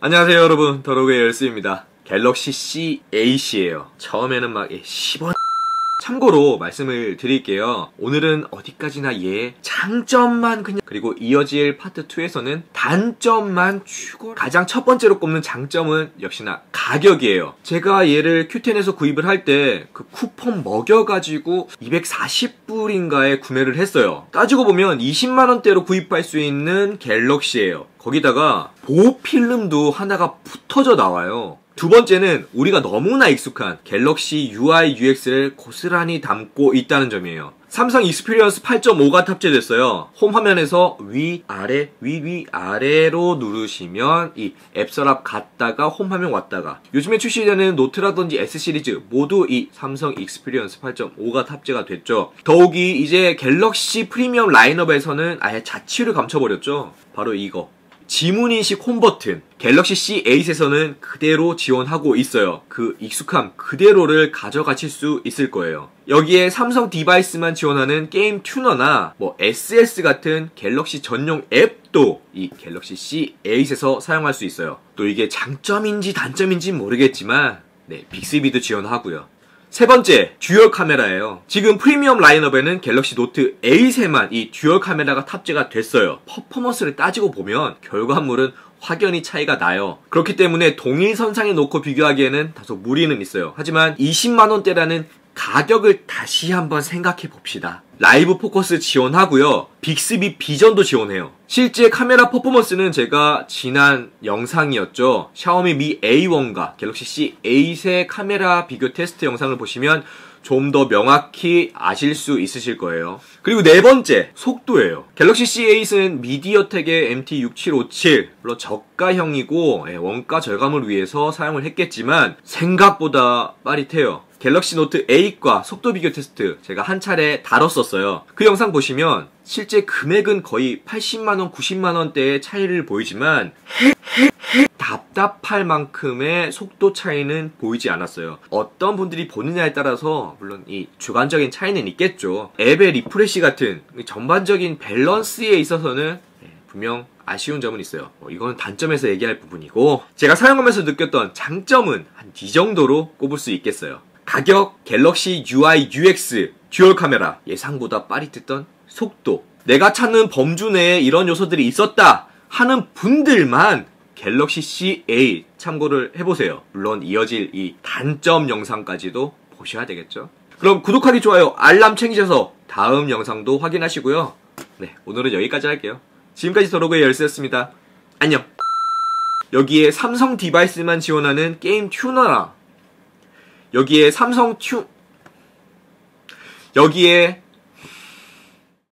안녕하세요 여러분. 더로그의 열수입니다. 갤럭시 C8이에요. 처음에는 막 10원 참고로 말씀을 드릴게요. 오늘은 어디까지나 얘 장점만 그냥. 그리고 이어질 파트 2에서는 단점만 추고 가장 첫 번째로 꼽는 장점은 역시나 가격이에요. 제가 얘를 큐텐에서 구입을 할 때 그 쿠폰 먹여가지고 240불인가에 구매를 했어요. 따지고 보면 20만원대로 구입할 수 있는 갤럭시예요. 거기다가 보호 필름도 하나가 붙어져 나와요. 두 번째는 우리가 너무나 익숙한 갤럭시 UI UX를 고스란히 담고 있다는 점이에요. 삼성 익스피리언스 8.5가 탑재됐어요. 홈 화면에서 위, 아래, 위, 위, 아래로 누르시면 이 앱 서랍 갔다가 홈 화면 왔다가 요즘에 출시되는 노트라든지 S 시리즈 모두 이 삼성 익스피리언스 8.5가 탑재가 됐죠. 더욱이 이제 갤럭시 프리미엄 라인업에서는 아예 자취를 감춰버렸죠. 바로 이거. 지문인식 홈 버튼 갤럭시 C8에서는 그대로 지원하고 있어요. 그 익숙함 그대로를 가져가실 수 있을 거예요. 여기에 삼성 디바이스만 지원하는 게임 튜너나 뭐 SS 같은 갤럭시 전용 앱도 이 갤럭시 C8에서 사용할 수 있어요. 또 이게 장점인지 단점인지 모르겠지만 네, 빅스비도 지원하고요. 세 번째, 듀얼 카메라예요. 지금 프리미엄 라인업에는 갤럭시 노트 8에만 이 듀얼 카메라가 탑재가 됐어요. 퍼포먼스를 따지고 보면 결과물은 확연히 차이가 나요. 그렇기 때문에 동일 선상에 놓고 비교하기에는 다소 무리는 있어요. 하지만 20만원대라는 가격을 다시 한번 생각해 봅시다. 라이브 포커스 지원하고요. 빅스비 비전도 지원해요. 실제 카메라 퍼포먼스는 제가 지난 영상이었죠. 샤오미 미 A1과 갤럭시 C8의 카메라 비교 테스트 영상을 보시면 좀 더 명확히 아실 수 있으실 거예요. 그리고 네 번째, 속도예요. 갤럭시 C8은 미디어텍의 MT6757, 물론 저가형이고 예, 원가 절감을 위해서 사용을 했겠지만 생각보다 빠릿해요. 갤럭시 노트 8과 속도 비교 테스트 제가 한 차례 다뤘었어요. 그 영상 보시면 실제 금액은 거의 80만원, 90만원대의 차이를 보이지만 답답할 만큼의 속도 차이는 보이지 않았어요. 어떤 분들이 보느냐에 따라서 물론 이 주관적인 차이는 있겠죠. 앱의 리프레시 같은 전반적인 밸런스에 있어서는 예, 분명 아쉬운 점은 있어요. 뭐 이거는 단점에서 얘기할 부분이고 제가 사용하면서 느꼈던 장점은 한 이 정도로 꼽을 수 있겠어요. 가격, 갤럭시 UI UX, 듀얼 카메라, 예상보다 빠릿했던 속도. 내가 찾는 범주 내에 이런 요소들이 있었다 하는 분들만 갤럭시 C8 참고를 해보세요. 물론 이어질 이 단점 영상까지도 보셔야 되겠죠. 그럼 구독하기, 좋아요, 알람 챙기셔서 다음 영상도 확인하시고요. 네, 오늘은 여기까지 할게요. 지금까지 더로그의 열쇠였습니다. 안녕. 여기에 삼성 디바이스만 지원하는 게임 튜너라 여기에 삼성 튜 여기에